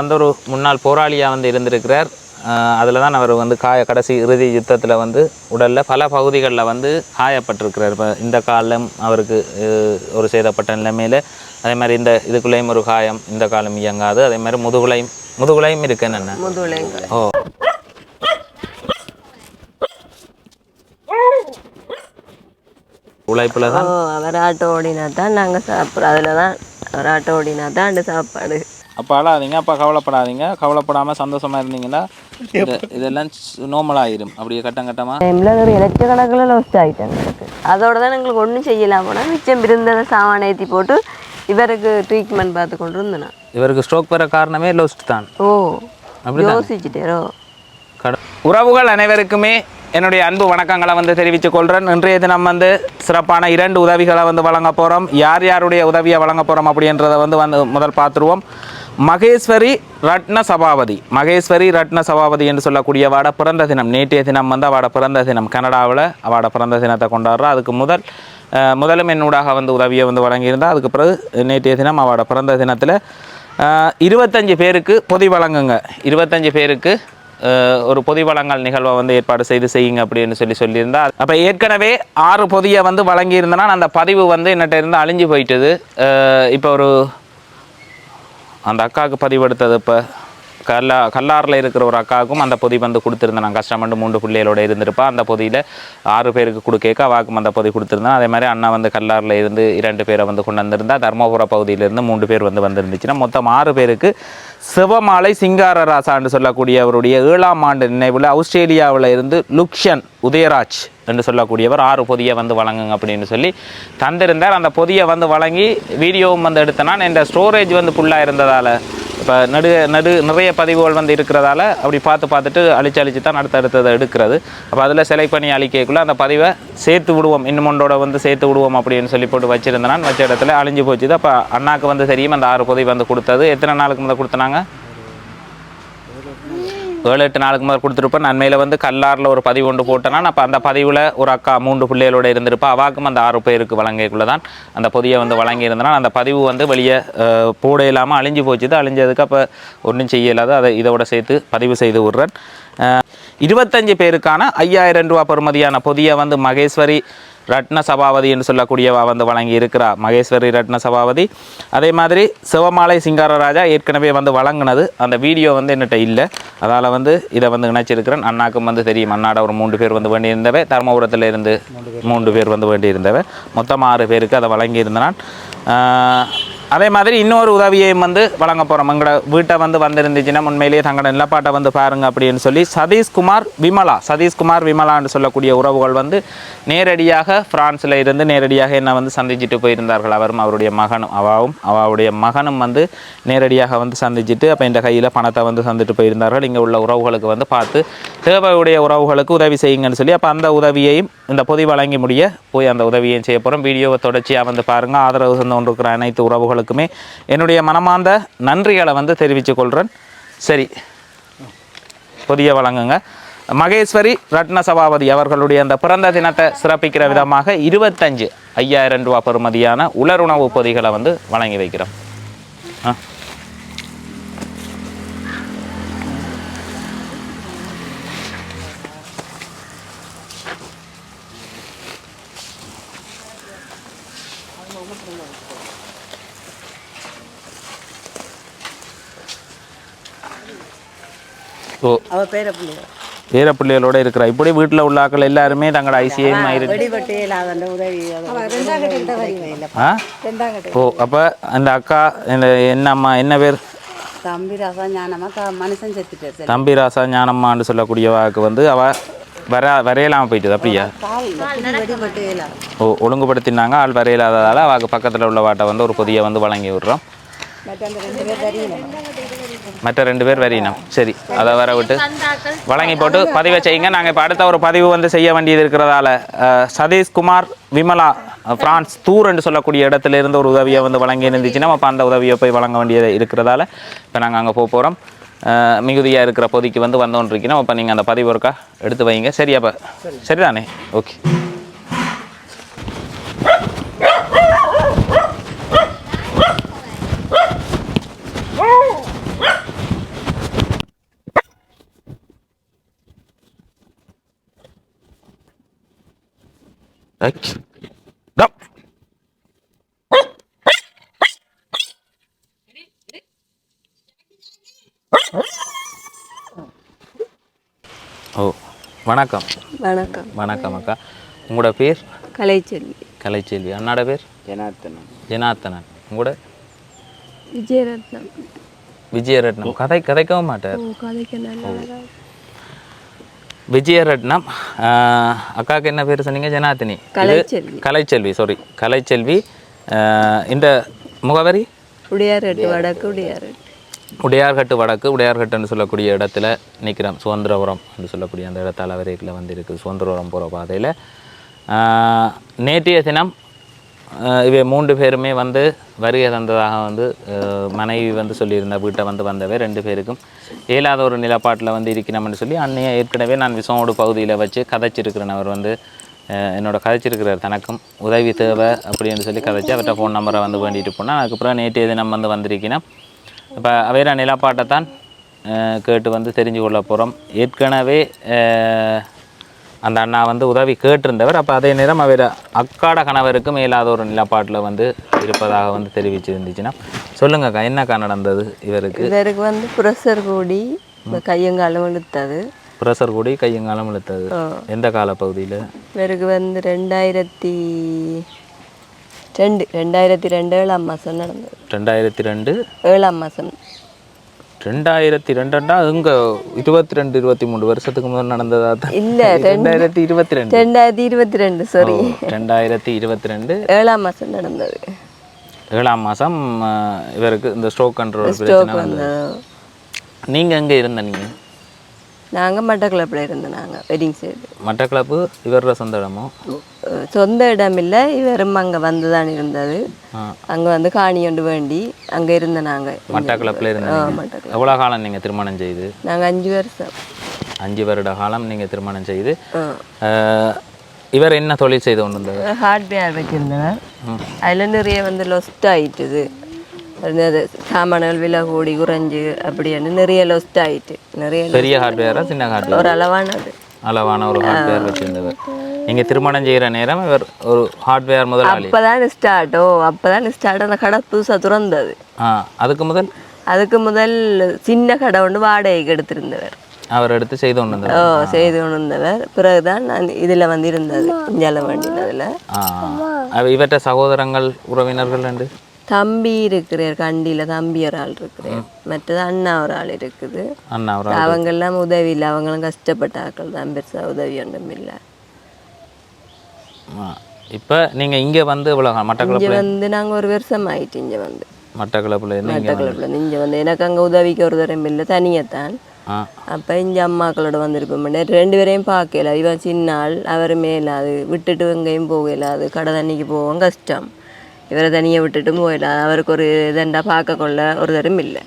வந்து ஒரு முன்னாள் போராளியாக வந்து இருந்திருக்கிறார். அதில் தான் அவர் வந்து காய கடைசி இறுதி யுத்தத்தில் வந்து உடலில் பல பகுதிகளில் வந்து காயப்பட்டிருக்கிறார். இப்போ இந்த காலம் அவருக்கு ஒரு சேதப்பட்ட நிலைமையில் அதே மாதிரி இந்த இதுக்குள்ளேயும் ஒரு காயம் இந்த காலம் இயங்காது. அதே மாதிரி முதுகுலையும் முதுகுலையும் இருக்கு என்னென்ன? ஓ. உழைப்பில் தான் அவர் ஆட்டோ ஓடினா தான் நாங்கள் சாப்பிட்றோம். அதில் தான் அவர் ஆட்டோ ஓடினா தான் அந்த சாப்பாடு. அப்போ அழாதீங்க அப்போ கவலைப்படாதீங்க. கவலைப்படாமல் சந்தோஷமாக இருந்தீங்கன்னா இது- இதெல்லாம் நார்மல் ஆயிரும். அப்படியே கட்டம் கட்டமாக ஒரு லட்சக்கணக்கில் லாஸ்ட் ஆகிட்டாங்க எனக்கு. அதோட தான் எங்களுக்கு ஒன்றும் செய்யலாம் போனால் மிச்சம் இருந்ததை சாமான் ஏற்றி போட்டு இவருக்கு ட்ரீட்மெண்ட் பார்த்து கொண்டு இருந்தேன். இவருக்கு ஸ்ட்ரோக் வர காரணமே லோஸ்ட் தான். ஓ அப்படிதான். யோசிச்சுட்டேரோ? உறவுகள் அனைவருக்குமே என்னுடைய அன்பு வணக்கங்களை வந்து தெரிவித்துக் கொள்கிறேன் இன்றைய தினம் வந்து சிறப்பான இரண்டு உதவிகளை வந்து வழங்க போகிறோம் யார் யாருடைய உதவியை வழங்க போகிறோம் அப்படின்றத வந்து வந்து முதல் பார்த்துருவோம். மகேஸ்வரி ரத்ன சபாபதி. மகேஸ்வரி ரத்ன சபாபதி என்று சொல்லக்கூடிய வாட பிறந்த தினம். நேற்றைய தினம் வந்து அவட பிறந்த தினம். கனடாவில் அவட பிறந்த தினத்தை கொண்டாடுறோம் அதுக்கு முதல் முதலும் என்னூடாக வந்து உதவியை வந்து வழங்கியிருந்தா. அதுக்கு பிறகு நேற்றைய தினம் அவட பிறந்த தினத்தில் இருபத்தஞ்சு பேருக்கு பொதி வழங்குங்க. இருபத்தஞ்சு பேருக்கு ஒரு பொதி வழங்கல் நிகழ்வை வந்து ஏற்பாடு செய்து செய்யுங்க அப்படின்னு சொல்லி சொல்லியிருந்தா. அப்போ ஏற்கனவே ஆறு பொதியை வந்து வழங்கியிருந்தனா அந்த பதிவு வந்து என்னட்ட இருந்து அழிஞ்சு போயிட்டது. இப்போ ஒரு அந்த அக்காவுக்கு பதிவெடுத்தது இப்போ கல்லா கல்லாரில் இருக்கிற ஒரு அக்காவுக்கும் அந்த பொதி வந்து கொடுத்துருந்தேன். நான் கஷ்டப்பட்டு மூன்று பிள்ளைகளோட இருந்திருப்பா. அந்த பொதியில் ஆறு பேருக்கு கொடுக்க அவாக்கும் அந்த பொதி கொடுத்துருந்தேன். அதே மாதிரி அண்ணா வந்து கல்லாரில் இருந்து இரண்டு பேரை வந்து கொண்டு வந்திருந்தா தர்மபுர பகுதியிலேருந்து மூன்று பேர் வந்து வந்திருந்துச்சுன்னா மொத்தம் ஆறு பேருக்கு சிவமாலை சிங்கார ராசான்னு சொல்லக்கூடிய அவருடைய ஏழாம் ஆண்டு நினைவில் ஆஸ்திரேலியாவில் இருந்து லுக்ஷன் உதயராஜ் என்று சொல்லக்கூடியவர் ஆறு பொதியை வந்து வழங்குங்க அப்படின்னு சொல்லி தந்திருந்தார். அந்த பொதியை வந்து வழங்கி வீடியோவும் வந்து எடுத்தனா என் ஸ்டோரேஜ் வந்து ஃபுல்லாக இருந்ததால் இப்போ நடு நடு நிறைய பதிவுகள் வந்து இருக்கிறதால அப்படி பார்த்து பார்த்துட்டு அழிச்சு அழிச்சு தான் அடுத்தடுத்ததை எடுக்கிறது. அப்போ அதில் செலக்ட் பண்ணி அழிக்கக்குள்ள அந்த பதிவை சேர்த்து விடுவோம். இன்னும் ஒன்றோட வந்து சேர்த்து விடுவோம் அப்படின்னு சொல்லி போட்டு வச்சுருந்தனான். வச்ச இடத்துல அழிஞ்சு போச்சுது. அப்போ அண்ணாக்கு வந்து தெரியும் அந்த ஆறு பொதி வந்து கொடுத்தது. எத்தனை நாளுக்கு முதல் கொடுத்தனாங்க? ஏழு எட்டு நாளுக்கு முதல் கொடுத்துருப்பேன். நன்மையில் வந்து கல்லாரில் ஒரு பதிவு ஒன்று போட்டேன்னா அப்போ அந்த பதிவில் ஒரு அக்கா மூன்று பிள்ளைகளோட இருந்திருப்பா. அவாக்கும் அந்த ஆறு பேருக்கு வழங்கக்குள்ளே தான் அந்த பொதியை வந்து வழங்கியிருந்தனா அந்த பதிவு வந்து வெளியே போட இல்லாமல் அழிஞ்சு போச்சுது. அழிஞ்சதுக்கு அப்போ ஒன்றும் செய்யலாது. அதை இதோட சேர்த்து பதிவு செய்து விட்றேன். இருபத்தஞ்சு பேருக்கான ஐயாயிரம் ரூபா பெறுமதியான பொதியை வந்து மகேஸ்வரி ரத்ன சபாவதி என்று சொல்லக்கூடியவா வந்து வழங்கி இருக்கிறார் மகேஸ்வரி ரத்ன சபாபதி. அதே மாதிரி சிவமாலை சிங்காரராஜா ஏற்கனவே வந்து வழங்கினது. அந்த வீடியோ வந்து என்னட்ட இல்லை. அதால் வந்து இதை வந்து இணைச்சிருக்கிறேன். அண்ணாக்கும் வந்து தெரியும். அண்ணாட ஒரு மூன்று பேர் வந்து வேண்டியிருந்தவை. தர்மபுரத்தில் இருந்து மூன்று பேர் வந்து வேண்டியிருந்தவை. மொத்தம் ஆறு பேருக்கு அதை வழங்கியிருந்தான் அதே மாதிரி இன்னொரு உதவியையும் வந்து வழங்க போகிறோம் எங்களோட வீட்டை வந்து வந்திருந்துச்சுன்னா உண்மையிலேயே தங்களோட நிலப்பாட்டை வந்து பாருங்க அப்படின்னு சொல்லி சதீஷ்குமார் விமலா சதீஷ்குமார் விமலான்னு சொல்லக்கூடிய உறவுகள் வந்து நேரடியாக பிரான்ஸில் இருந்து நேரடியாக என்னை வந்து சந்திச்சுட்டு போயிருந்தார்கள். அவரும் அவருடைய மகனும் அவாவும் அவாவுடைய மகனும் வந்து நேரடியாக வந்து சந்திச்சுட்டு அப்போ இந்த கையில் பணத்தை வந்து சந்திட்டு போயிருந்தார்கள். இங்கே உள்ள உறவுகளுக்கு வந்து பார்த்து தேவையுடைய உறவுகளுக்கு உதவி செய்யுங்கன்னு சொல்லி அப்போ அந்த உதவியையும் இந்த பொதி வழங்கி முடிய போய் அந்த உதவியையும் செய்ய போகிறோம் வீடியோவை தொடர்ச்சியாக வந்து பாருங்கள் ஆதரவு தந்து கொண்டிருக்கிற அனைத்து உறவுகள் உறவுகளுக்குமே என்னுடைய மனமார்ந்த நன்றிகளை வந்து தெரிவித்துக் கொள்கிறேன் சரி. புதிய வழங்குங்க. மகேஸ்வரி ரத்ன சபாபதி அவர்களுடைய அந்த பிறந்த தினத்தை சிறப்பிக்கிற விதமாக இருபத்தஞ்சு ஐயாயிரம் ரூபா பெறுமதியான உலருணவு பொதிகளை வந்து வழங்கி வைக்கிறோம். ஆ. ஓ. அவ பேர பிள்ளைகளோட இருக்கிற. இப்படி வீட்டில் உள்ள ஆட்கள் எல்லாருமே தங்களோட ஐசிஐஎம் இருக்கு வெடிபட்டு இல்லாத உதவி ஆ? ஓ அப்போ அந்த அக்கா இந்த என்ன அம்மா என்ன பேர்? தம்பி ரசா ஞானமா த- மனுஷன் செத்துட்டார் சரி தம்பி ராசா ஞானம்மான்னு சொல்லக்கூடியவாக்கு வந்து அவ வர வரையலாமல் போயிட்டுது அப்படியா? ஓ ஒழுங்குபடுத்தினாங்க ஆள் வரையில்லாததால் அவக்கு பக்கத்தில் உள்ள வாட்டை வந்து ஒரு பொதியை வந்து வழங்கி விடுறோம். மற்ற ரெண்டு பேர் வரையினோம் சரி அதை வர விட்டு. வழங்கி போட்டு பதிவை செய்யுங்க. நாங்கள் இப்போ அடுத்த ஒரு பதிவு வந்து செய்ய வேண்டியது இருக்கிறதால சதீஷ்குமார் விமலா பிரான்ஸ் தூர் என்று சொல்லக்கூடிய இடத்துல இருந்து ஒரு உதவியை வந்து வழங்கி இருந்துச்சுன்னா அப்போ அந்த உதவியை போய் வழங்க வேண்டியது இருக்கிறதால இப்போ நாங்கள் அங்கே போக போகிறோம் மிகுதியாக இருக்கிற பொதிக்கு வந்து வந்தோன்னு இருக்கணும் அப்போ நீங்கள் அந்த பதிவு ஒருக்கா எடுத்து வைங்க சரி அப்போ. சரிதானே? ஓகே. ஓ வணக்கம். வணக்கம். வணக்கம் அக்கா. உங்களோட பேர்? கலைச்செல்வி. கலைச்செல்வி. அண்ணாட பேர்? ஜனார்த்தனம். ஜனார்த்தனன். உங்களோட? விஜயரத்னம். விஜயரட்னம் கதை கதைக்கவும் மாட்டார். கதைக்கு நல்லா விஜயரட்னம் அக்காவுக்கு என்ன பேர் சொன்னீங்க? ஜனார்த்தினி இது கலைச்செல்வி. சாரி கலைச்செல்வி இந்த முகவரி? உடையாரெட்டு வடக்கு உடையாரெட்டு உடையார்கட்டு வடக்கு உடையார்கட்டுன்னு சொல்லக்கூடிய இடத்துல நிற்கிறோம் சுதந்திரபுரம் என்று சொல்லக்கூடிய அந்த இடத்தால் வரைக்கில் வந்து இருக்குது சுதந்திரபுரம் போகிற பாதையில். நேற்றைய தினம் இவை மூன்று பேருமே வந்து வருகை தந்ததாக வந்து மனைவி வந்து சொல்லியிருந்த வீட்டை வந்து வந்தவை ரெண்டு பேருக்கும். இயலாத ஒரு நிலப்பாட்டில் வந்து இருக்கணும்னு சொல்லி அன்னையை ஏற்கனவே நான் விசோடு பகுதியில் வச்சு கதைச்சிருக்கிறேன் அவர் வந்து என்னோட கதைச்சிருக்கிறார் தனக்கும் உதவி தேவை அப்படின்னு சொல்லி கதைச்சி அவர்கிட்ட ஃபோன் நம்பரை வந்து வேண்டிட்டு போனால் அதுக்கப்புறம் நேற்று தினம் வந்து வந்திருக்கணும் இப்போ அவைரா நிலப்பாட்டை தான் கேட்டு வந்து தெரிஞ்சு கொள்ள போகிறோம் ஏற்கனவே அந்த அண்ணா வந்து உதவி கேட்டிருந்தவர். அப்போ அதே நேரம் அவர் அக்காட கணவருக்கும் இயலாத ஒரு நிலப்பாட்டில் வந்து இருப்பதாக வந்து தெரிவிச்சிருந்துச்சுன்னா. சொல்லுங்கக்கா என்னக்கா நடந்தது இவருக்கு? இவருக்கு வந்து புரசர் கூடி கையங்காலம் இழுத்தது. ப்ரெஷர் கூடி கையங்காலம் இழுத்தது. எந்த காலப்பகுதியில் இவருக்கு வந்து ரெண்டாயிரத்தி ரெண்டு ரெண்டாயிரத்தி ரெண்டு ஏழாம் மாதம் நடந்தது. ரெண்டாயிரத்தி ரெண்டு ஏழாம் மாதம் ரெண்டாயிரத்தி ரெண்டுண்டா இங்க இருபத்தி ரெண்டு இருபத்தி மூணு வருஷத்துக்கு முதல் நடந்ததா தான்? இல்ல, ரெண்டாயிரத்தி இருபத்தி ரெண்டு ரெண்டாயிரத்தி இருபத்தி ரெண்டு சாரி ரெண்டாயிரத்தி இருபத்தி ரெண்டு ஏழாம் மாதம் நடந்தது. ஏழாம் மாதம் இவருக்கு இந்த ஸ்ட்ரோக் கண்ட்ரோல் பிரச்சனை வந்தது. நீங்க எங்க இருந்த நீங்க நாங்கள் மட்டக்களப்பில் இருந்தோம் நாங்கள் வெட்டிங் சைடு மட்டக்களப்பு இவரோட சொந்த இடமோ? சொந்த இடம் இல்லை இவரும் அங்கே வந்து தான் இருந்தது. அங்கே வந்து காணி கொண்டு வேண்டி அங்கே இருந்த நாங்கள் மட்டக்களப்பில் இருந்த ஆ நீங்க. மட்டக்களப்பு எவ்வளவு காலம் நீங்க திருமணம் செய்து? நாங்கள் அஞ்சு வருஷம். அஞ்சு வருட காலம் நீங்க திருமணம் செய்து. இவர் என்ன தொழில் செய்து கொண்டு வந்தவர் ஹார்ட்வேர் வச்சுருந்தவர். அதில் நிறைய வந்து லொஸ்ட் ஆயிட்டுது. அது சாமான்கள் விலை கூடி குறைஞ்சு அப்படின்னு நிறைய லொஸ்ட் ஆயிட்டு நிறைய பெரிய ஹார்ட்வேரா சின்ன ஹார்ட்வேர் ஒரு அளவானது அளவான ஒரு ஹார்ட்வேர் வச்சிருந்தவர் நீங்க திருமணம் செய்கிற நேரம் இவர் ஒரு ஹார்ட்வேர் முதலாளி அப்பதான் ஸ்டார்ட்டோ அப்பதான் ஸ்டார்ட் அந்த கடை புதுசாக திறந்தது அதுக்கு முதல் அதுக்கு முதல் சின்ன கடை ஒன்று வாடகைக்கு எடுத்திருந்தவர் அவர் எடுத்து செய்து கொண்டு ஓ செய்து கொண்டு வந்தவர் பிறகுதான் நான் இதில் வந்து இருந்தது வண்டியில் அதில் அவ- இவற்ற சகோதரங்கள் உறவினர்கள் ரெண்டு தம்பி இருக்கிறார் கண்டியில் தம்பி ஒரு ஆள் இருக்கிறார் மற்றது அண்ணா ஒரு ஆள் இருக்குது அவங்கெல்லாம் உதவி இல்லை. அவங்களும் கஷ்டப்பட்ட ஆட்கள் தான். பெருசாக உதவி ஒன்றும் இல்லை. இப்போ நீங்க இங்க வந்து இவ்வளோ இங்கே மட்டக்களப்பில் வந்து நாங்கள் ஒரு வருஷம் ஆயிட்டு இங்கே வந்து. மட்டக்களப்பில் மட்டக்களப்பில் இங்கே வந்து. எனக்கு அங்கே உதவிக்கு ஒரு தரம் இல்லை. தனியத்தான். அப்போ இங்கே அம்மாக்களோட வந்திருப்போம். ரெண்டு பேரையும் பார்க்கல. இவன் சின்ன ஆள். அவர் மேலாது விட்டுட்டு எங்கேயும் போகலாது கடை தண்ணிக்கு போவோம். கஷ்டம். இவரை தனியாக விட்டுட்டும் போயிடாது அவருக்கு ஒரு இதண்டா பார்க்க கொள்ள ஒரு தரம் இல்லை.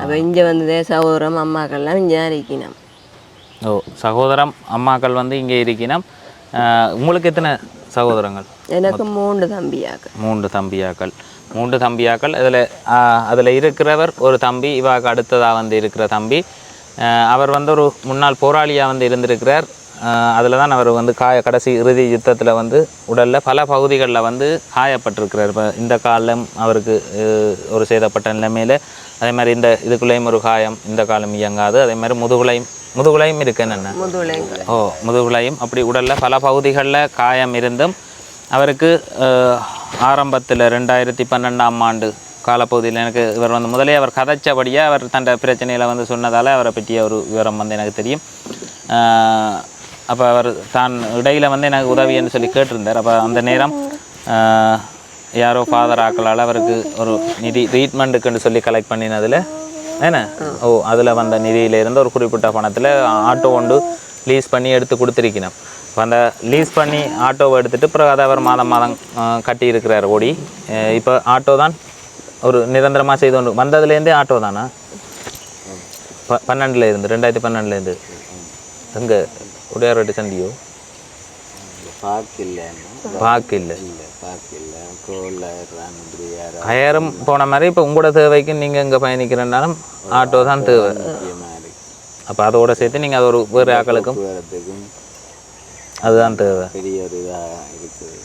அப்போ இங்கே வந்து சகோதரம் அம்மாக்கள்லாம் இங்கே தான் இருக்கணும். ஓ சகோதரம் அம்மாக்கள் வந்து இங்கே இருக்கணும். உங்களுக்கு எத்தனை சகோதரங்கள்? எனக்கு மூன்று தம்பியாக மூன்று தம்பியாக்கள். மூன்று தம்பியாக்கள். அதில் அதில் இருக்கிறவர் ஒரு தம்பி இவாக்கு அடுத்ததாக வந்து இருக்கிற தம்பி. அவர் வந்து ஒரு முன்னாள் போராளியாக வந்து இருந்திருக்கிறார். அதில் தான் அவர் வந்து காய கடைசி இறுதி யுத்தத்தில் வந்து உடலில் பல பகுதிகளில் வந்து காயப்பட்டிருக்கிறார். இப்போ இந்த காலம் அவருக்கு ஒரு சேதப்பட்ட நிலைமையில் அதே மாதிரி இந்த இதுக்குள்ளேயும் ஒரு காயம் இந்த காலம் இயங்காது. அதே மாதிரி முதுகுலையும் முதுகுலையும் இருக்கு என்னென்ன? ஓ முதுகுலையும். அப்படி உடலில் பல பகுதிகளில் காயம் இருந்தும் அவருக்கு ஆரம்பத்தில் ரெண்டாயிரத்தி பன்னெண்டாம் ஆண்டு காலப்பகுதியில் எனக்கு இவர் வந்து முதலே அவர் கதைச்சபடியே அவர் தன் பிரச்சனையில் வந்து சொன்னதால் அவரை பற்றிய ஒரு விவரம் வந்து எனக்கு தெரியும். அப்போ அவர் தான் இடையில் வந்து எனக்கு உதவின்னு சொல்லி கேட்டிருந்தார். அப்போ அந்த நேரம் ஆஹ், யாரோ ஃபாதர் ஆக்களால் அவருக்கு ஒரு நிதி ட்ரீட்மெண்ட்டுக்குன்னு சொல்லி கலெக்ட் பண்ணினதில் என்ன? ஓ அதில் வந்த நிதியில இருந்து ஒரு குறிப்பிட்ட பணத்தில் ஆட்டோ கொண்டு லீஸ் பண்ணி எடுத்து கொடுத்துருக்கணும் இப்போ அந்த லீஸ் பண்ணி ஆட்டோவை எடுத்துட்டு பிறகு அதை அவர் மாதம் மாதம் ஆஹ், கட்டி இருக்கிறார் ஓடி இப்போ ஆட்டோ தான் ஒரு நிரந்தரமாக செய்து கொண்டு வந்ததுலேருந்தே ஆட்டோ தானா? ப பன்னெண்டுல இருந்து ரெண்டாயிரத்தி பன்னெண்டுலேருந்து எங்கே? உடையார்வட்டி சந்தியோ பார்க்கில்ல கயரும் போன மாதிரி இப்போ உங்களோட தேவைக்கு நீங்கள் இங்கே பயணிக்கிறனாலும் ஆட்டோ தான் தேவை. அப்போ அதோட சேர்த்து நீங்கள் அது ஒரு வேறு ஆக்களுக்கும் அதுதான் தேவை. பெரிய ஒரு இதாக இருக்குது.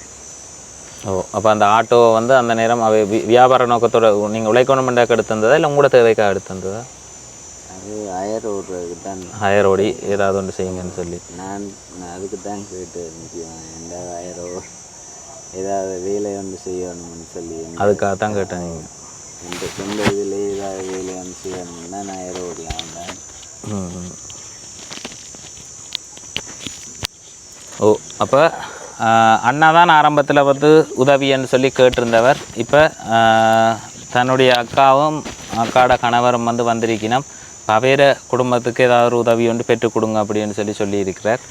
ஓ அப்போ அந்த ஆட்டோ வந்து அந்த நேரம் அவை வியாபார நோக்கத்தோட நீங்கள் உழைக்கணுமெண்டாக்க எடுத்திருந்ததா இல்லை உங்களோட தேவைக்காக எடுத்திருந்ததா? அயர் ஓடுறதுக்கு தான். ஹயர் ஓடி ஏதாவது ஒன்று செய்யுங்கன்னு சொல்லி. நான் அதுக்கு தான் கேட்டு நிற்கிறேன் எந்த அயரோ ஏதாவது வேலை ஒன்று செய்யணும்னு சொல்லி அதுக்காக தான் கேட்டேன் நீங்கள் இந்த சொந்த இதில் ஏதாவது வேலை ஒன்று செய்யணும்னா நான் அயர் ஓடலாம் தான் ம். ஓ அப்போ அண்ணா தான் ஆரம்பத்தில் வந்து உதவின்னு சொல்லி கேட்டிருந்தவர். இப்போ தன்னுடைய அக்காவும் அக்காட கணவரும் வந்து வந்திருக்கணும். பவேர குடும்பத்துக்கு ஏதாவது ஒரு உதவி ஒன்று பெற்றுக் கொடுங்க அப்படின்னு சொல்லி சொல்லியிருக்கிறார்.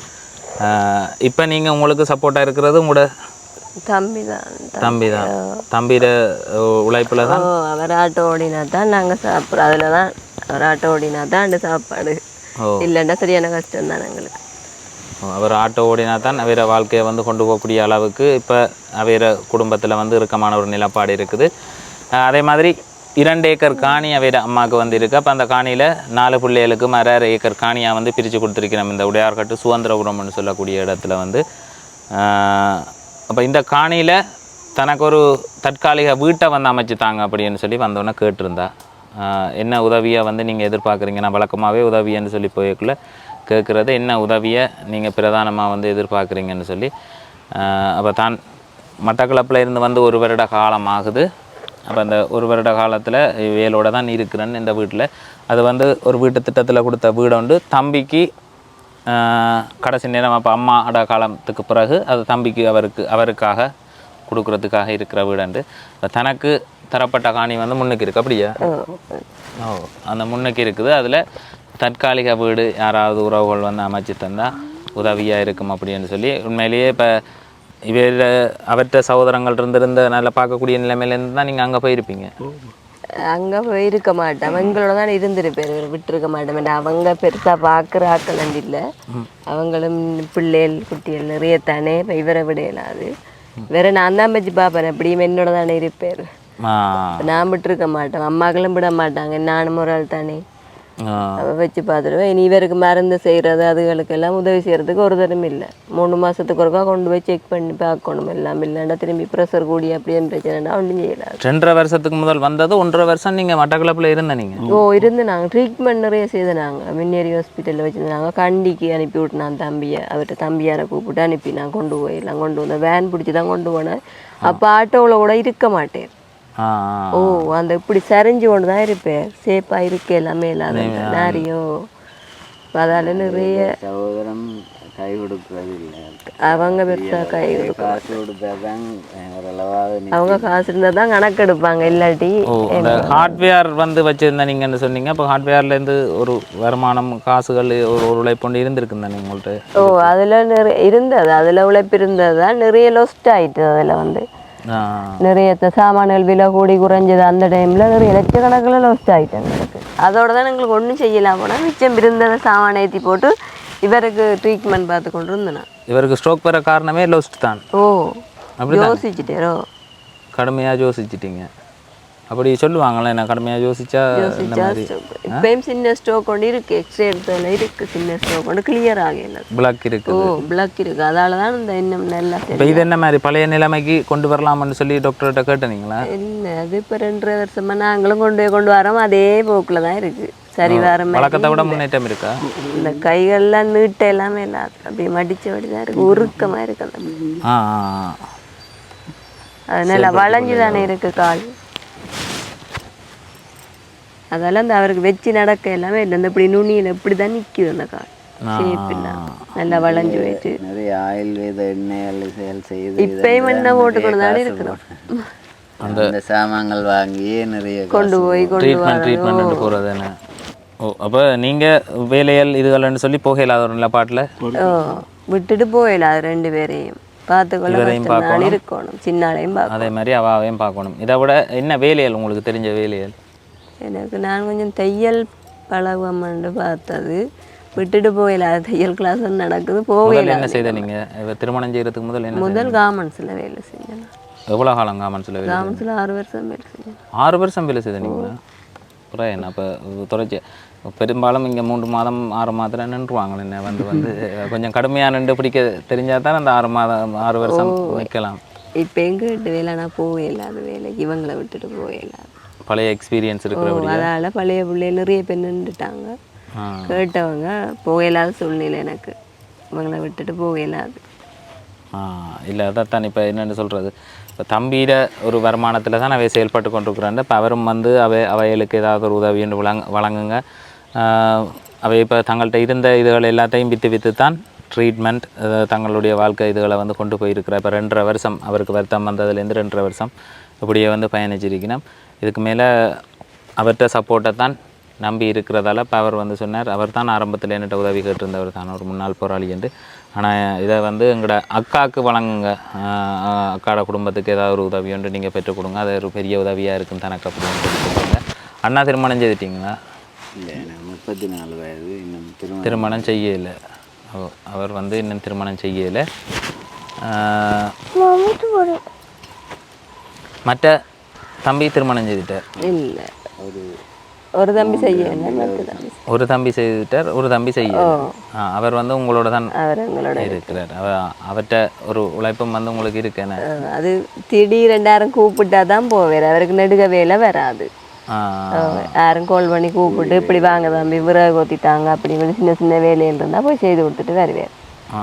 இப்போ நீங்கள் உங்களுக்கு சப்போர்ட்டாக இருக்கிறது உங்களோட தம்பி. தான் தம்பி தான் தம்பியோட உழைப்பில் தான்? அவர் ஆட்டோ ஓடினா தான் நாங்கள் சாப்பிட்றோம். அதில் தான் அவர் ஆட்டோ ஓடினா தான் அந்த சாப்பாடு. இல்லைன்னா சரியான கஷ்டம் தான் எங்களுக்கு அவர் ஆட்டோ ஓடினா தான் அவர வாழ்க்கையை வந்து கொண்டு போகக்கூடிய அளவுக்கு இப்போ அவர குடும்பத்தில் வந்து இறுக்கமான ஒரு நிலப்பாடு இருக்குது. அதே மாதிரி இரண்டு ஏக்கர் காணியை அவர அம்மாவுக்கு வந்து இருக்குது அப்போ அந்த காணியில் நாலு பிள்ளைகளுக்கு அரை அரை ஏக்கர் காணியாக வந்து பிரித்து கொடுத்துருக்கிறோம். இந்த உடையார்கட்டு சுதந்திரபுரம்னு சொல்லக்கூடிய இடத்துல வந்து. அப்போ இந்த காணியில் தனக்கு ஒரு தற்காலிக வீட்டை வந்து அமைச்சு தாங்க அப்படின்னு சொல்லி வந்தோன்னே கேட்டிருந்தா. என்ன உதவியை வந்து நீங்கள் எதிர்பார்க்குறீங்க? நான் வழக்கமாகவே உதவியன்னு சொல்லி போயக்குள்ளே கேட்குறது என்ன உதவியை நீங்கள் பிரதானமாக வந்து எதிர்பார்க்குறீங்கன்னு சொல்லி. அப்போ தான் மட்டக்களப்பில் இருந்து வந்து ஒரு வருட காலம் ஆகுது அப்போ அந்த ஒரு வருட காலத்தில் வேலோட தான் இருக்கிறேன்னு இந்த வீட்டில். அது வந்து ஒரு வீட்டு திட்டத்தில் கொடுத்த வீடு உண்டு. தம்பிக்கு கடைசி நேரம் அப்போ அம்மா அட காலத்துக்கு பிறகு அது தம்பிக்கு அவருக்கு அவருக்காக கொடுக்குறதுக்காக இருக்கிற வீடாண்டு இப்ப தனக்கு தரப்பட்ட காணி வந்து முன்னுக்கு இருக்கு. அப்படியா? ஓ அந்த முன்னுக்கு இருக்குது. அதில் தற்காலிக வீடு யாராவது உறவுகள் வந்து அமைச்சு தந்தால் உதவியாக இருக்கும் அப்படின்னு சொல்லி உண்மையிலேயே இப்போ இவர் அவர்கிட்ட சகோதரங்கள் இருந்திருந்த நல்லா பார்க்கக்கூடிய நிலைமையிலேருந்து தான் நீங்கள் அங்கே போயிருப்பீங்க. அங்கே போயிருக்க மாட்டேன் அவங்களோட தான் இருந்திருப்பேர் விட்டுருக்க மாட்டேன் அவங்க பெருசாக பார்க்குற ஆக்கள் இல்லை. அவங்களும் பிள்ளைகள் குட்டிகள் நிறைய தானே. இவரை விட இயலாது வேற நான் தான் வச்சு பார்ப்பேன். எப்படியும் என்னோட தானே இருப்பேர் நான் விட்டுருக்க மாட்டேன் அம்மாக்களும் விட மாட்டாங்க. நானும் ஒரு ஆள் தானே. வச்சு பார்த்துடுவேன். இனி இவருக்கு மருந்து செய்கிறது அதுகளுக்கெல்லாம் உதவி செய்கிறதுக்கு ஒரு தரம் இல்லை. மூணு மாதத்துக்கு ஒருக்கா கொண்டு போய் செக் பண்ணி பார்க்கணும். எல்லாம் இல்லைன்னா திரும்பி ப்ரெஷர் கூடி அப்படியே பிரச்சனைனா ஒன்றும் செய்யலாது. ரெண்டரை வருஷத்துக்கு முதல் வந்தது ஒன்றரை வருஷம் நீங்கள் மட்டக்களப்பில் இருந்த நீங்கள் ஓ இருந்து நாங்கள் ட்ரீட்மெண்ட் நிறைய செய்து நாங்கள் மின்னேரி ஹாஸ்பிட்டலில் வச்சுருந்தாங்க. கண்டிக்கு அனுப்பி விட்டு நான் தம்பியை. அவர்கிட்ட தம்பியாரை கூப்பிட்டு அனுப்பி நான் கொண்டு போயிடலாம் கொண்டு வந்தேன். வேன் பிடிச்சி தான் கொண்டு போனேன். அப்போ ஆட்டோவில் கூட இருக்க மாட்டேன். ஓ அந்த இப்படி சரிஞ்சு கொண்டு தான் இருப்பேன் சேஃபாக இருக்க எல்லாமே இல்லாத நிறையோ அதால நிறைய சகோதரம் கை கொடுக்கறது இல்லை. அவங்க பெருசாக கை காசு கொடுத்தா தான் ஓரளவாக நீ அவங்க காசு இருந்தால் தான் கணக்கு எடுப்பாங்க இல்லாட்டி ஹார்ட்வேர் வந்து வச்சுருந்தா நீங்கன்னு சொன்னீங்க. அப்போ ஹார்ட்வேர்லேருந்து ஒரு வருமானம் காசுகள் ஒரு ஒரு உழைப்பு இருந்திருக்கு தானே உங்கள்கிட்ட ஓ அதில் நிறைய இருந்தது. அதில் உழைப்பு இருந்தது தான் நிறைய லொஸ்ட் ஆயிட்டு அதில் வந்து. நிறைய சாமான்கள் விலை கூடி குறைஞ்சது அந்த டைமில் நிறைய லட்சக்கணக்கில் லாஸ்ட் ஆகிட்டேன் எங்களுக்கு அதோட தான் எங்களுக்கு ஒன்றும் செய்யலாம் போனால் மிச்சம் இருந்ததை சாமானை ஏற்றி போட்டு இவருக்கு ட்ரீட்மெண்ட் பார்த்து கொண்டு இருந்தேன். இவருக்கு ஸ்ட்ரோக் வர காரணமே லோஸ்ட் தான் ஓ அப்படிதான். யோசிச்சுட்டேரோ கடுமையாக யோசிச்சிட்டீங்க அப்படி சொல்லுவாங்களே நான் கடுமையாக யோசிச்சா இந்த மாதிரி. இப்பயும் சின்ன ஸ்டோக் கொண்டு இருக்கு எக்ஸ்ரே எடுத்ததில் இருக்கு சின்ன ஸ்டோக் கொண்டு கிளியர் ஆகல பிளாக் ஓ இருக்குது. பிளாக் இருக்கு. அதால தான் இந்த இன்னும் நல்லா இப்போ இது என்ன மாதிரி பழைய நிலைமைக்கு கொண்டு வரலாம்னு சொல்லி டாக்டர்கிட்ட கேட்டீங்களா இல்லை அது இப்போ ரெண்டரை வருஷமா நாங்களும் கொண்டு போய் கொண்டு வரோம் அதே போக்கில் தான் இருக்கு. சரி வர வழக்கத்தை விட முன்னேற்றம் இருக்கா? இந்த கைகள்லாம் நீட்ட எல்லாமே இல்லாத அப்படியே மடிச்சபடி தான் இருக்கு. உருக்கமாக இருக்கு அந்த ஆ ஆ, ஆ. அது நல்லா வளைஞ்சு தானே இருக்கு கால். அதெல்லாம் இந்த அவருக்கு வச்சு நடக்க எல்லாமே இல்லை. இந்த இப்படி நுனியில் இப்படி தான் நிற்குது அந்த கால் நல்லா வளைஞ்சு போயிட்டு நிறைய ஆயுர்வேத எண்ணெய்கள் செயல் செய்து இப்பயும் என்ன போட்டுக்கொண்டு தானே இருக்கிறோம் அந்த சாமான்கள் வாங்கியே நிறைய கொண்டு போய் கொண்டு ட்ரீட்மெண்ட் ட்ரீட்மெண்ட் போகிறது என்ன? ஓ அப்போ நீங்கள் வேலைகள் இதுகள்னு சொல்லி போகலாத ஒரு நிலப்பாட்டில் ஓ விட்டுட்டு போயிடலாம் அது ரெண்டு பேரையும் பார்த்துக்கொள்ள இருக்கணும். சின்னாலையும் அதே மாதிரி அவாவையும் பார்க்கணும். இதை விட என்ன வேலைகள் உங்களுக்கு தெரிஞ்ச வேலைகள்? எனக்கு நான் கொஞ்சம் தையல் பழகமென்று பார்த்தது. விட்டுட்டு போயிடலாம் தையல் கிளாஸ் நடக்குது. போகல என்ன செய்த நீங்கள் திருமணம் செய்கிறதுக்கு முதல் என்ன முதல் கார்மெண்ட்ஸில் வேலை செஞ்சேன். எவ்வளோ காலம் காமன்ஸில் வேலை கார்மெண்ட்ஸில் ஆறு வருஷம் வேலை செஞ்சேன். ஆறு வருஷம் வேலை செய்த நீங்களா? அப்புறம் என்ன? அப்போ தொடர்ச்சி. பெரும்பாலும் இங்கே மூன்று மாதம் ஆறு மாதத்தில் நின்றுவாங்க என்ன வந்து வந்து கொஞ்சம் கடுமையாக நின்று பிடிக்க தெரிஞ்சால் தான் அந்த ஆறு மாதம் ஆறு வருஷம் நிற்கலாம். இப்போ எங்க விட்டு வேலை? நான் போவே இல்லாத வேலைக்கு இவங்களை விட்டுட்டு போவே இல்லாத பழைய எக்ஸ்பீரியன்ஸ் இருக்கிறபடி அதனால பழைய பிள்ளை நிறைய பேர் நின்றுட்டாங்க. கேட்டவங்க போக இல்லாத சூழ்நிலை எனக்கு. இவங்களை விட்டுட்டு போக இல்லாது ஆ இல்லை அதைத்தான் இப்போ என்னென்னு சொல்கிறது இப்போ தம்பியிட ஒரு வருமானத்தில் தான் அவை செயல்பட்டு கொண்டிருக்கிறாங்க இப்போ அவரும் வந்து அவை அவைகளுக்கு ஏதாவது ஒரு உதவி என்று வழங்க வழங்குங்க. அவை இப்போ தங்கள்கிட்ட இருந்த இதுகள் எல்லாத்தையும் விற்று விற்று தான் ட்ரீட்மெண்ட் தங்களுடைய வாழ்க்கை இதுகளை வந்து கொண்டு போயிருக்கிறார். இப்போ ரெண்டரை வருஷம் அவருக்கு வருத்தம் வந்ததுலேருந்து ரெண்டரை வருஷம் இப்படியே வந்து பயணிச்சிருக்கணும் இதுக்கு மேலே அவர்கிட்ட சப்போர்ட்டை தான் நம்பி இருக்கிறதால இப்போ அவர் வந்து சொன்னார். அவர் தான் ஆரம்பத்தில் என்கிட்ட உதவி கேட்டிருந்தவர் தான். ஒரு முன்னாள் போராளி என்று. ஆனால் இதை வந்து எங்களோட அக்காவுக்கு வழங்குங்க. அக்காவோட குடும்பத்துக்கு ஏதாவது ஒரு உதவி ஒன்று நீங்கள் பெற்றுக் கொடுங்க. அது ஒரு பெரிய உதவியாக இருக்கும் தனக்கு அப்படின்னு சொல்லி சொல்லுங்க அண்ணா திருமணம் செய்துட்டீங்களா? முப்பத்தி நாலு வயது. இன்னும் திருமணம் செய்யலை. அவ- அவர் வந்து இன்னும் திருமணம் செய்யலை. மற்ற தம்பி திருமணம் செய்துட்டார் இல்லை. ஒரு ஒரு தம்பி தம்பி ஒரு தம்பி செய்துட்டார் ஒரு தம்பி செய்ய அவர் வந்து உங்களோட தான் அவர் எங்களோட இருக்கிறார். அவ அவர்கிட்ட ஒரு உழைப்பும் வந்து உங்களுக்கு இருக்கு என்ன? அஹ் அது திடீர் ரெண்டாயிரம் கூப்பிட்டா தான் போவார் அவருக்கு நெடுக வேலை வராது. யாரும் கால் பண்ணி கூப்பிட்டு இப்படி வாங்க தம்பி விறகு கொத்திட்டாங்க அப்படி சின்ன சின்ன வேலையில் இருந்தால் போய் செய்து கொடுத்துட்டு வருவார் ஆ.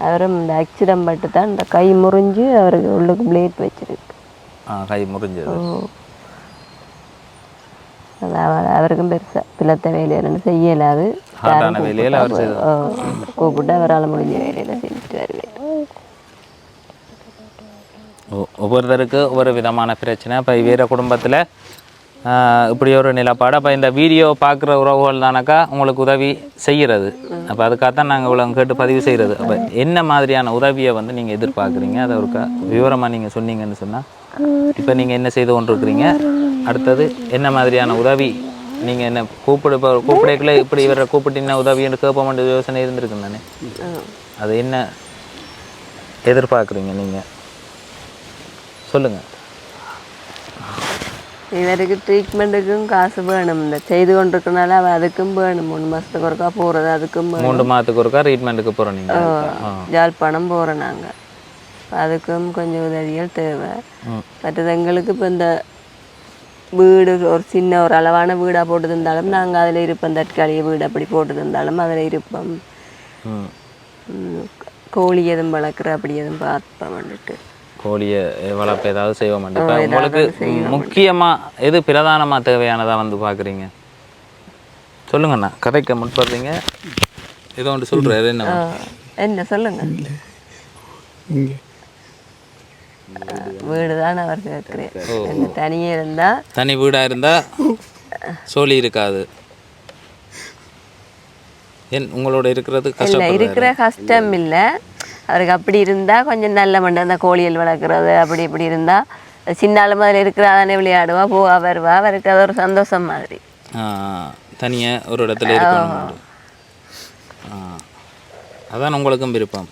அவரும் இந்த ஆக்சிடென்ட் பட்டு தான் இந்த கை முறிஞ்சு அவருக்கு உள்ளுக்கு பிளேட் வச்சிருக்கு. கை முறிஞ்சது அவருக்கும் பெருசாக பிள்ளத்த வேலையில செய்யலாது வேலையில் கூப்பிட்டு அவரால் முடிஞ்ச வேலையில செஞ்சுட்டு ஒவ்வொருத்தருக்கு ஒவ்வொரு விதமான பிரச்சனை இப்போ வேறு குடும்பத்தில் இப்படி ஒரு நிலப்பாடு அப்போ இந்த வீடியோ பார்க்குற உறவுகள் தானாக்கா உங்களுக்கு உதவி செய்கிறது அப்போ அதுக்காகத்தான் நாங்கள் இவ்வளோ கேட்டு பதிவு செய்கிறது அப்போ என்ன மாதிரியான உதவியை வந்து நீங்கள் எதிர்பார்க்குறீங்க அதை ஒரு விவரமாக நீங்கள் சொன்னீங்கன்னு சொன்னால் இப்போ நீங்கள் என்ன செய்து கொண்டிருக்கிறீங்க? அடுத்தது என்ன மாதிரியான உதவி நீங்கள் என்ன கூப்பிடு கூப்பிடக்குள்ள இப்படி இவரை கூப்பிட்டு என்ன உதவின்னு கேட்ப வேண்டிய யோசனை இருந்திருக்கு தானே அது என்ன எதிர்பார்க்குறீங்க நீங்கள் சொல்லுங்கள் இவருக்கு ட்ரீட்மெண்ட்டுக்கும் காசு வேணும். இந்த செய்து கொண்டிருக்கனால அவ அதுக்கும் வேணும். மூணு மாதத்துக்கு ஒருக்கா போகிறது அதுக்கும் மூன்று மாதத்துக்கு ஒருக்கா ட்ரீட்மெண்ட்டுக்கு போகிறோம் நீங்கள் ஆ யாழ்ப்பாணம் போகிறோம் நாங்கள் அதுக்கும் கொஞ்சம் உதவிகள் தேவை. மற்றது எங்களுக்கு இப்போ இந்த வீடு ஒரு சின்ன ஒரு அளவான வீடாக போட்டு தந்தாலும் நாங்கள் அதில் இருப்போம். தற்காலிக வீடு அப்படி போட்டு தந்தாலும் அதில் இருப்போம். கோழி எதுவும் வளர்க்குற அப்படி எதுவும் பார்ப்போம் வந்துட்டு. கோழியை வளர்ப்பு ஏதாவது செய்ய மாட்டேன் உங்களுக்கு முக்கியமாக எது பிரதானமாக தேவையானதாக வந்து பார்க்குறீங்க? சொல்லுங்கண்ணா கதைக்க முற்படுறீங்க ஏதோ ஒன்று சொல்கிறாரு என்ன? என்ன சொல்லுங்க? வீடு தான் அவர் கேட்குறேன் தனியே இருந்தால் தனி வீடாக இருந்தால் சோழி இருக்காது. ஏன் உங்களோட இருக்கிறது இல்லை இருக்கிற கஷ்டம் இல்லை. அவருக்கு அப்படி இருந்தால் கொஞ்சம் நல்ல மண்டை அந்த கோழிகள் வளர்க்குறது அப்படி இப்படி இருந்தால் சின்னாலும் அதில் இருக்கிற தானே விளையாடுவா போவா வருவா. அவருக்கு அது ஒரு சந்தோஷம் மாதிரி. தனியாக ஒரு இடத்துல இருக்கணும். அதான் உங்களுக்கும் விருப்பம்.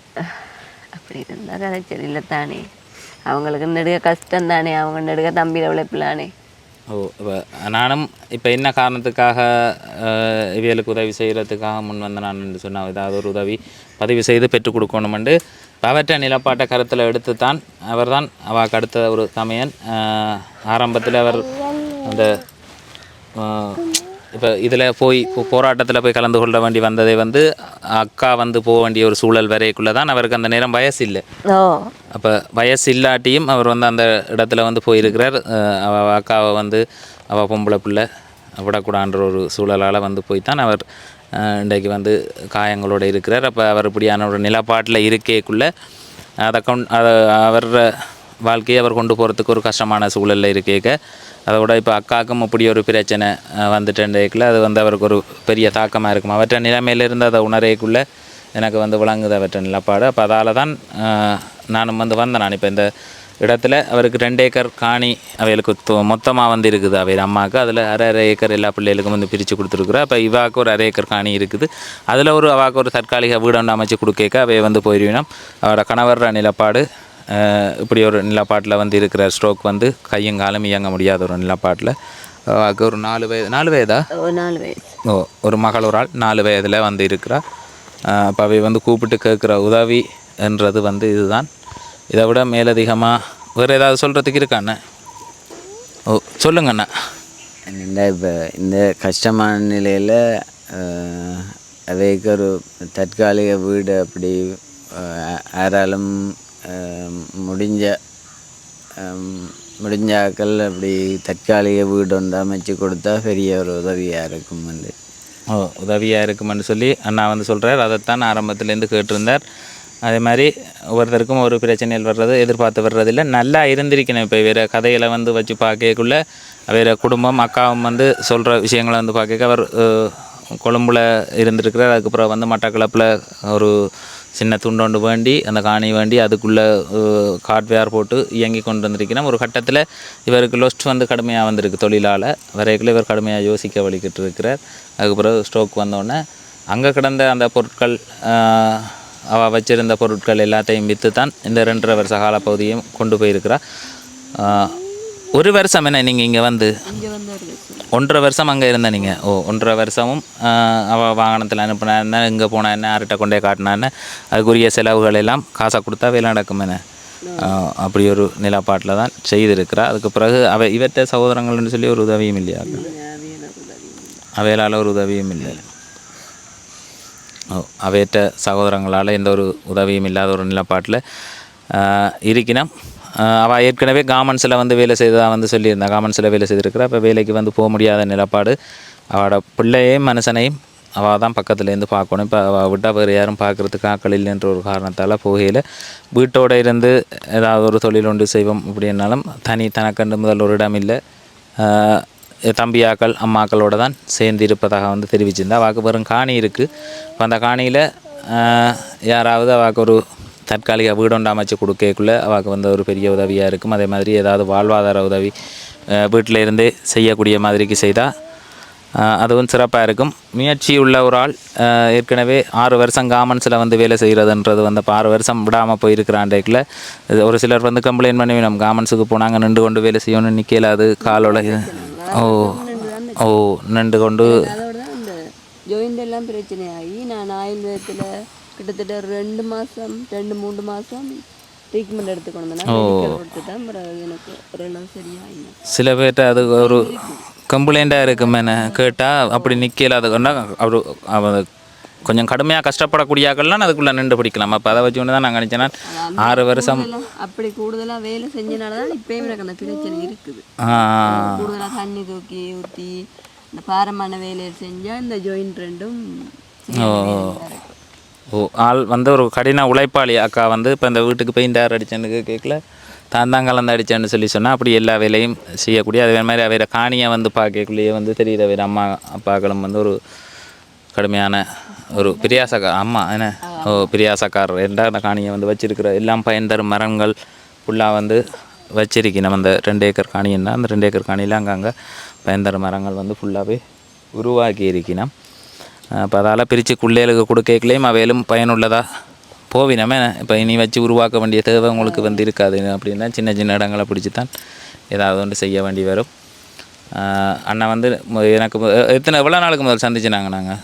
அப்படி இருந்தால் கதைச்சல் இல்லை தானே. அவங்களுக்கு நெடுக கஷ்டம் தானே அவங்க நெடுக தம்பியில் உழைப்பிலானே. ஓ இப்போ நானும் இப்போ என்ன காரணத்துக்காக இவர்களுக்கு இவியலுக்கு உதவி செய்கிறதுக்காக முன் வந்த நான் என்று சொன்னால் ஏதாவது ஒரு உதவி பதிவு செய்து பெற்றுக் கொடுக்கணுமெண்டு அவற்றை நிலப்பாட்டை கருத்தில் எடுத்து தான் அவர் தான் அவாக்கு அடுத்த ஒரு தமையன் ஆரம்பத்தில் அவர் அந்த இப்போ இதில் போய் இப்போ போராட்டத்தில் போய் கலந்து கொள்ள வேண்டி வந்ததை வந்து அக்கா வந்து போக வேண்டிய ஒரு சூழல் வரைக்குள்ளே தான் அவருக்கு அந்த நேரம் வயசு இல்லை. அப்போ வயசு இல்லாட்டியும் அவர் வந்து அந்த இடத்துல வந்து போயிருக்கிறார். அஹ் அவ அக்காவை வந்து அவள் பொம்பளை பிள்ளை விடக்கூடான்ற ஒரு சூழலால் வந்து போய் தான் அவர் இன்றைக்கு வந்து காயங்களோடு இருக்கிறார். அப்போ அவர் இப்படியான ஒரு நிலப்பாட்டில் இருக்கேக்குள்ளே அதை கொண் அதை அவர் வாழ்க்கையை அவர் கொண்டு போகிறதுக்கு ஒரு கஷ்டமான சூழலில் இருக்கேக்க. விட இப்போ அக்காவுக்கும் இப்படி ஒரு பிரச்சனை அஹ் அது வந்து அவருக்கு ஒரு பெரிய தாக்கமாக இருக்கும்? அவற்றை நிலைமையிலிருந்து அதை உணரேக்குள்ளே எனக்கு வந்து விளங்குது அவற்றை நிலப்பாடு. அப்போ அதால் தான் நானும் வந்து வந்தேன் நான். இப்போ இந்த இடத்துல அவருக்கு ரெண்டு ஏக்கர் காணி அவைகளுக்கு மொத்தமாக வந்து இருக்குது அவை அம்மாவுக்கு. அதில் அரை அரை ஏக்கர் எல்லா பிள்ளைகளுக்கும் வந்து பிரித்து கொடுத்துருக்குறா அப்போ இவாக்கு ஒரு அரை ஏக்கர் காணி இருக்குது. அதில் ஒரு அவாக்கு ஒரு தற்காலிக வீடு ஒன்று அமைச்சு கொடுக்க அவை வந்து போயிடுவினோம் அவரோட கணவர் நிலப்பாடு இப்படி ஒரு நிலப்பாட்டில் வந்து இருக்கிற ஸ்ட்ரோக் வந்து கையும் காலும் இயங்க முடியாத ஒரு நிலப்பாட்டில். ஒரு நாலு வயது நாலு வயதா? நாலு வயசு ஓ ஒரு மகள் ஒரு ஆள் நாலு வயதில் வந்து இருக்கிறா. அப்போ அவை வந்து கூப்பிட்டு கேட்குற உதவி என்றது வந்து இதுதான். இதை விட மேலதிகமாக வேறு ஏதாவது சொல்கிறதுக்கு இருக்காண்ணே ஓ சொல்லுங்கண்ணா இந்த இப்போ இந்த கஷ்டமான நிலையில் அவைக்கு ஒரு தற்காலிக வீடு அப்படி யாராலும் முடிஞ்ச முடிஞ்சாக்கள் அப்படி தற்காலிக வீடு ஒன்று அமைச்சு கொடுத்தா பெரிய ஒரு உதவியாக இருக்கும் வந்து ஓ உதவியாக இருக்குமென்னு சொல்லி அண்ணா வந்து சொல்கிறார் அதைத்தான் ஆரம்பத்துலேருந்து கேட்டிருந்தார். அதே மாதிரி ஒவ்வொருத்தருக்கும் ஒரு பிரச்சனைகள் வர்றது எதிர்பார்த்து வர்றதில்ல. நல்லா இருந்திருக்கணும். இப்போ வேறு கதைகளை வந்து வச்சு பார்க்கக்குள்ள வேறு குடும்பம் அக்காவும் வந்து சொல்கிற விஷயங்களை வந்து பார்க்க அவர் கொழும்பில் இருந்திருக்கிறார். அதுக்கப்புறம் வந்து மட்டக்களப்பில் ஒரு சின்ன துண்டொண்டு வேண்டி அந்த காணி வேண்டி அதுக்குள்ளே ஹார்ட்வேர் போட்டு இயங்கி கொண்டு வந்திருக்கிறோம் ஒரு கட்டத்தில் இவருக்கு லொஸ்ட் வந்து கடுமையாக வந்திருக்கு தொழிலால். வரைக்குள்ள இவர் கடுமையாக யோசிக்க வழிகிட்டு இருக்கிறார் அதுக்கப்புறம் ஸ்ட்ரோக் வந்தோடனே அங்கே கிடந்த அந்த பொருட்கள் ஆஹ், அவ வச்சிருந்த பொருட்கள் எல்லாத்தையும் விற்று தான் இந்த ரெண்டரை வருஷ காலப்பகுதியும் கொண்டு போயிருக்கிறார் ஒரு வருஷம் என்ன நீங்கள் இங்கே வந்து? ஒன்றரை வருஷம் அங்கே இருந்த நீங்கள் ஓ ஒன்றரை வருஷமும் ஆஹ், அவ வாகனத்தில் அனுப்புனா என்ன இங்கே போனா என்ன யார்கிட்ட கொண்டே காட்டினான்னு அதுக்குரிய செலவுகள் எல்லாம் காசை கொடுத்தா வேலை நடக்கும் என்ன? அப்படி ஒரு நிலப்பாட்டில் தான் செய்திருக்கிறா. அதுக்கு பிறகு அவ இவற்ற சகோதரங்கள்னு சொல்லி ஒரு உதவியும் இல்லையா? அவையலால் ஒரு உதவியும் இல்லை. ஓ அவையற்ற சகோதரங்களால் எந்த ஒரு உதவியும் இல்லாத ஒரு நிலப்பாட்டில் இருக்கணும் அவள் ஏற்கனவே கார்மெண்ட்ஸில் வந்து வேலை செய்ததாக வந்து சொல்லியிருந்தா. கார்மெண்ட்ஸில் வேலை செய்திருக்கிறா. இப்போ வேலைக்கு வந்து போக முடியாத நிலப்பாடு. அவளோட பிள்ளையையும் மனுஷனையும் அவள் தான் பக்கத்துலேருந்து பார்க்கணும். இப்போ அவள் விட்டால் வேறு யாரும் பார்க்குறதுக்கு ஆக்கள் இல்லைன்ற ஒரு காரணத்தால் போகையில் வீட்டோடு இருந்து ஏதாவது ஒரு தொழில் ஒன்று செய்வோம் அப்படின்னாலும் தனி தனக்கண்டு முதல் ஒரு இடம் இல்லை. தம்பியாக்கள் அம்மாக்களோடு தான் சேர்ந்து இருப்பதாக வந்து தெரிவிச்சிருந்தா. அவாக்கு வெறும் காணி இருக்குது இப்போ அந்த காணியில் யாராவது அவாக்கு ஒரு தற்காலிக வீடொண்டு அமைச்சு கொடுக்கக்குள்ள அவளுக்கு வந்து ஒரு பெரிய உதவியாக இருக்கும். அதே மாதிரி ஏதாவது வாழ்வாதார உதவி வீட்டில் இருந்தே செய்யக்கூடிய மாதிரிக்கு செய்தால் அதுவும் சிறப்பாக இருக்கும். முயற்சி உள்ள ஒரு ஆள் ஏற்கனவே ஆறு வருஷம் காமன்ஸில் வந்து வேலை செய்கிறதுன்றது வந்து இப்போ ஆறு வருஷம் விடாமல் போயிருக்கிறாண்டேக்கில் ஒரு சிலர் வந்து கம்ப்ளைண்ட் பண்ணி நம்ம காமன்ஸுக்கு போனாங்க நின்று கொண்டு வேலை செய்யணும்னு நிற்கல அது காலோட ஓ ஓ நின்று கொண்டு அதோட பிரச்சனையாகி நான் ஆயுர்வேதத்தில் கிட்டத்தட்ட ரெண்டு மாதம் ரெண்டு மூணு மாதம் ட்ரீட்மெண்ட் எடுத்துக்கணும். மெடிக்கல் கொடுத்து தான் பிறகு எனக்கு ஒரு நாள் சரியாயிடும் சில பேர்கிட்ட அது ஒரு கம்ப்ளைண்ட்டாக இருக்குமே கேட்டால் அப்படி நிற்கல அது கொண்டா அவர் அவர் கொஞ்சம் கடுமையாக கஷ்டப்படக்கூடிய ஆக்கள்லாம் அதுக்குள்ளே நின்று பிடிக்கலாம். அப்போ அதை வச்சு கொண்டு தான் நாங்கள் நினச்சேன்னா ஆறு வருஷம் அப்படி கூடுதலாக வேலை செஞ்சனால தான் இப்பயும் எனக்கு அந்த பிரச்சனை இருக்குது. கூடுதலாக தண்ணி தூக்கி ஊற்றி இந்த பாரமான வேலையை செஞ்சால் இந்த ஜாயிண்ட் ரெண்டும் ஓ. ஆள் வந்து ஒரு கடின உழைப்பாளி. அக்கா வந்து இப்போ இந்த வீட்டுக்கு பெயிண்ட் யார் அடிச்சேன்னு கேட்கல தான் தான் கலந்து அடிச்சேன்னு சொல்லி சொன்னால் அப்படி எல்லா வேலையும் செய்யக்கூடிய அதே மாதிரி வேறு காணியை வந்து பார்க்கக்குள்ளேயே வந்து தெரியுற வேறு அம்மா அப்பாக்களும் வந்து ஒரு கடுமையான ஒரு பிரியாசக்கார் அம்மா என்ன? ஓ பிரியாசக்காரர். ரெண்டா அந்த காணியை வந்து வச்சிருக்கிற எல்லாம் பயன் தரும் மரங்கள் ஃபுல்லாக வந்து வச்சிருக்கணும். அந்த ரெண்டு ஏக்கர் காணின்னா அந்த ரெண்டு ஏக்கர் காணியில் அங்கங்கே பயன் தரும் மரங்கள் வந்து ஃபுல்லாகவே உருவாக்கி இருக்கணும். அப்போ அதால் பிரித்து குள்ளேலுக்கு கொடுக்கலையும் அவையிலும் பயனுள்ளதாக போவினமே. இப்போ இனி வச்சு உருவாக்க வேண்டிய தேவை உங்களுக்கு வந்து இருக்காது அப்படின்னா சின்ன சின்ன இடங்களை பிடிச்சி தான் ஏதாவது ஒன்று செய்ய வேண்டி வரும். அண்ணா வந்து எனக்கு எத்தனை எவ்வளோ நாளுக்கு முதல் சந்திச்சினாங்க நாங்கள்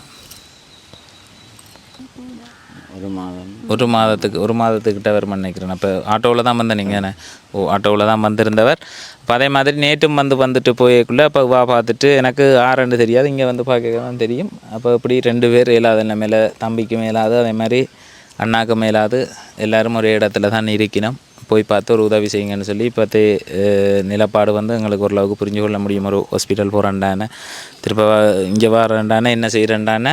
ஒரு மாதம். ஒரு மாதத்துக்கு ஒரு மாதத்துக்கிட்ட வரும் நினைக்கிறேன் அப்போ ஆட்டோவில் தான் வந்த நீங்கள் ஓ ஆட்டோவில் தான் வந்திருந்தவர். அப்போ அதே மாதிரி நேற்றும் வந்து வந்துட்டு போயக்குள்ளே அப்போ வா பார்த்துட்டு எனக்கு ஆரண்டு தெரியாது. இங்கே வந்து பார்க்க தான் தெரியும். அப்போ இப்படி ரெண்டு பேர் இயலாத நிலைமையில் தம்பிக்கு மேலாது அதே மாதிரி அண்ணாக்கு மேலாது எல்லோரும் ஒரே இடத்துல தான் இருக்கணும். போய் பார்த்து ஒரு உதவி செய்யுங்கன்னு சொல்லி இப்போத்தே நிலப்பாடு வந்து எங்களுக்கு ஓரளவுக்கு புரிஞ்சு கொள்ள முடியும். ஒரு ஹாஸ்பிட்டல் போகிறேன்டானே திருப்ப இங்கே வரேன்டானே என்ன செய்கிறேன்டானே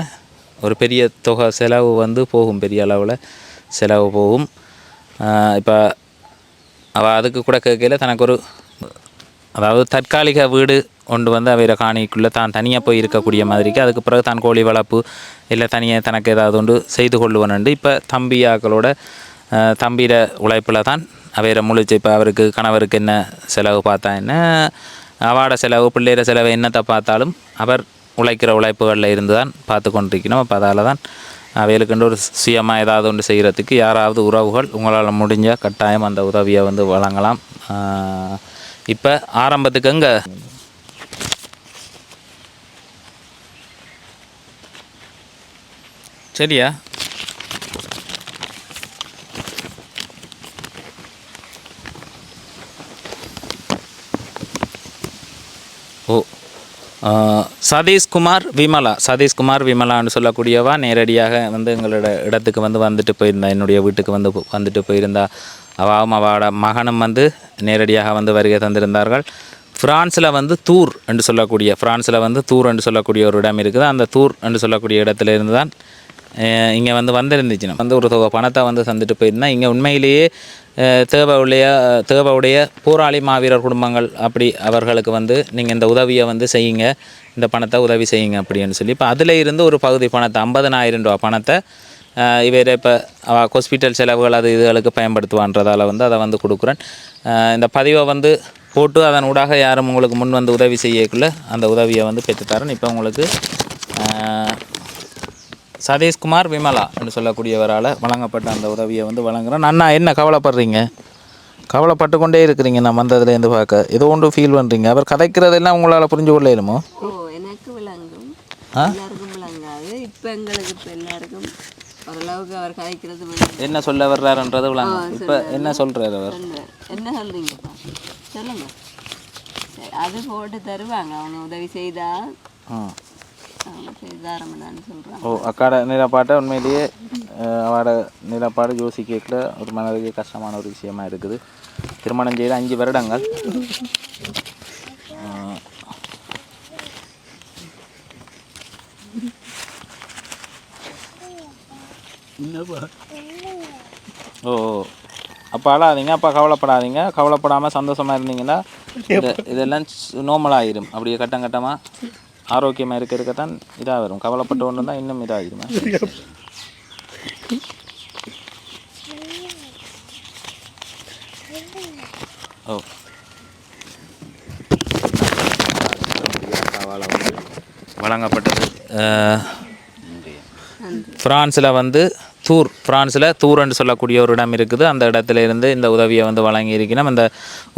ஒரு பெரிய தொகை செலவு வந்து போகும் பெரிய அளவில். செலவு போகும். இப்போ அவள் அதுக்கு கூட கேட்கல தனக்கு ஒரு அதாவது தற்காலிக வீடு கொண்டு வந்து அவையிற காணிக்குள்ளே தான் தனியாக போய் இருக்கக்கூடிய மாதிரிக்கு அதுக்கு பிறகு தான் கோழி வளர்ப்பு இல்லை தனியாக தனக்கு ஏதாவது ஒன்று செய்து கொள்ளுவனுண்டு இப்போ தம்பியாக்களோட அஹ், தம்பியிட உழைப்பில் தான் அவையிற முழிச்சு இப்போ அவருக்கு கணவருக்கு என்ன செலவு பார்த்தா என்ன அவாட செலவு பிள்ளையிற செலவு என்னத்தை பார்த்தாலும் அவர் உழைக்கிற உழைப்புகளில் இருந்து தான் பார்த்து கொண்டிருக்கணும். அப்போ அதால் தான் அவைகளுக்குண்டு ஒரு சுயமாக ஏதாவது ஒன்று செய்கிறதுக்கு யாராவது உறவுகள் உங்களால் முடிஞ்சால் கட்டாயம் அந்த உதவியை வந்து வழங்கலாம். இப்போ ஆரம்பத்துக்கு அங்கே சரியா? ஓ சதீஷ்குமார் விமலா. சதீஷ்குமார் விமலான்னு சொல்லக்கூடியவா நேரடியாக வந்து எங்களோட இடத்துக்கு வந்து வந்துட்டு போயிருந்தா என்னுடைய வீட்டுக்கு வந்து வந்துட்டு போயிருந்தா. அவாவும் அவளோட மகனும் வந்து நேரடியாக வந்து வருகை தந்திருந்தார்கள். ஃப்ரான்ஸில் வந்து தூர் என்று சொல்லக்கூடிய ஃப்ரான்ஸில் வந்து தூர் என்று சொல்லக்கூடிய ஒரு இடம் இருக்குது. அந்த தூர் என்று சொல்லக்கூடிய இடத்துல இருந்து தான் இங்கே வந்து வந்திருந்துச்சுன்னா வந்து ஒரு தொகை பணத்தை வந்து தந்துட்டு போயிருந்தா இங்கே உண்மையிலேயே தேவையுடைய தேவையுடைய போராளி மாவீரர் குடும்பங்கள் அப்படி அவர்களுக்கு வந்து நீங்கள் இந்த உதவியை வந்து செய்யுங்க. இந்த பணத்தை உதவி செய்யுங்க அப்படின்னு சொல்லி. இப்போ அதில் இருந்து ஒரு பகுதி பணத்தை ஐம்பதனாயிரம் ரூபா பணத்தை இவர் இப்போ ஹாஸ்பிட்டல் செலவுகள் அது இதுகளுக்கு பயன்படுத்துவான்றதால் வந்து அதை வந்து கொடுக்குறேன். இந்த பதிவை வந்து போட்டு அதன் ஊடாக யாரும் உங்களுக்கு முன் வந்து உதவி செய்யக்குள்ள அந்த உதவியை வந்து பெற்றுத்தரேன். இப்போ உங்களுக்கு சதீஷ்குமார் விமலா என்று சொல்லக்கூடியவரால் வழங்கப்பட்ட அந்த உதவியை வந்து வழங்குறேன் அண்ணா என்ன கவலைப்படுறீங்க? கவலைப்பட்டு கொண்டே இருக்கிறீங்க நான் வந்ததுலேருந்து பார்க்க. ஏதோ ஒன்று ஃபீல் பண்ணுறீங்க அவர் கதைக்கிறதெல்லாம் உங்களால் புரிஞ்சு கொள்ள இயலுமோ ஓ எனக்கு விளங்கும். எல்லாருக்கும் விளங்காது. இப்போ எங்களுக்கு இப்போ எல்லாருக்கும் ஓரளவுக்கு அவர் கதைக்கிறது. என்ன சொல்ல வர்றாருன்றது விளங்கும். இப்போ என்ன சொல்கிறார் அவர். என்ன சொல்றீங்கப்பா சொல்லுங்க. சரி, அது போட்டு தருவாங்க. அவங்க உதவி செய்தா. ஓ அக்காட நிலப்பாட்டை உண்மையிலேயே அஹ், அவரோட நிலப்பாடு யோசிக்கல ஒரு மனதுக்கு கஷ்டமான ஒரு விஷயமா இருக்குது. திருமணம் செய்து அஞ்சு வருடங்கள். ஓ ஓ. அப்போ அழாதீங்க அப்போ கவலைப்படாதீங்க. கவலைப்படாமல் சந்தோஷமாக இருந்தீங்கன்னா இது இதெல்லாம் நோமலாயிரும் அப்படியே கட்டம் கட்டமாக ஆரோக்கியமாக இருக்க இருக்கத்தான் இதாக வரும். கவலைப்பட்டு ஒன்று தான் இன்னும் இதாகிருமா ஓ. வழங்கப்பட்டது. அஹ், பிரான்ஸில் வந்து தூர் பிரான்ஸில் தூர்ன்னு சொல்லக்கூடிய ஒரு இடம் இருக்குது. அந்த இடத்துல இருந்து இந்த உதவியை வந்து வழங்கி இருக்கிறோம் அந்த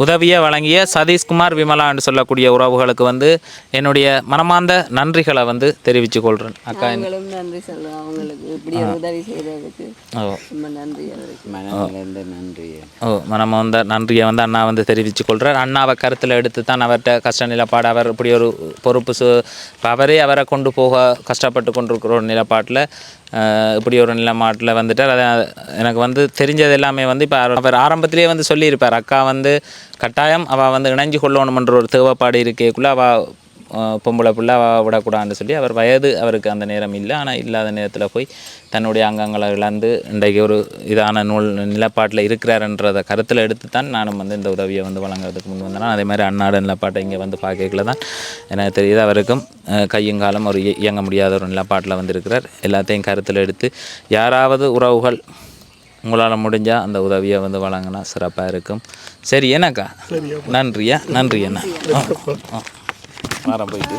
உதவியை வழங்கிய சதீஷ்குமார் விமலா என்று சொல்லக்கூடிய உறவுகளுக்கு வந்து என்னுடைய மனமார்ந்த நன்றிகளை வந்து தெரிவித்துக் கொள்கிறேன் அக்கா நன்றி சொல்லுவோம் அவங்களுக்கு. இப்படி ஒரு உதவி செய்ததுக்கு ஓ. ரொம்ப நன்றி ஓ மனமார்ந்த நன்றியை வந்து அண்ணா வந்து தெரிவித்துக் கொள்கிறார் அண்ணாவை கருத்தில் எடுத்து தான் அவர்கிட்ட கஷ்ட நிலப்பாடு அவர் இப்படி ஒரு பொறுப்பு அவரே அவரை கொண்டு போக கஷ்டப்பட்டு கொண்டிருக்கிற ஒரு நிலப்பாட்டில் இப்படி ஒரு நிலமாட்டில் வந்துட்டார். அதை எனக்கு வந்து தெரிஞ்சது எல்லாமே வந்து இப்போ அவர் ஆரம்பத்திலேயே வந்து சொல்லியிருப்பார். அக்கா வந்து கட்டாயம் அவள் வந்து இணைஞ்சு கொள்ளணுமன்ற ஒரு தேவைப்பாடு இருக்கேக்குள்ளே அவள் பொம்பளை பிள்ளை விடக்கூடாதுன்னு சொல்லி அவர் வயது அவருக்கு அந்த நேரம் இல்லை. ஆனால் இல்லாத நேரத்தில் போய் தன்னுடைய அங்கங்களை இழந்து இன்றைக்கு ஒரு இதான நூல் நிலப்பாட்டில் இருக்கிறாருன்றதை கருத்தில் எடுத்து தான் நானும் வந்து இந்த உதவியை வந்து வழங்குறதுக்கு முன் வந்தேன். அதே மாதிரி அன்னாட நிலப்பாட்டை இங்கே வந்து பார்க்கல தான் எனக்கு தெரியுது. அவருக்கும் கையும் காலம் ஒரு இய- இயங்க முடியாத ஒரு நிலப்பாட்டில் வந்து இருக்கிறார். எல்லாத்தையும் கருத்தில் எடுத்து யாராவது உறவுகள் உங்களால் முடிஞ்சால் அந்த உதவியை வந்து வழங்கினா சிறப்பாக இருக்கும். சரி என்னக்கா? நன்றியா? நன்றி அண்ணா. வாரம் போயிட்டு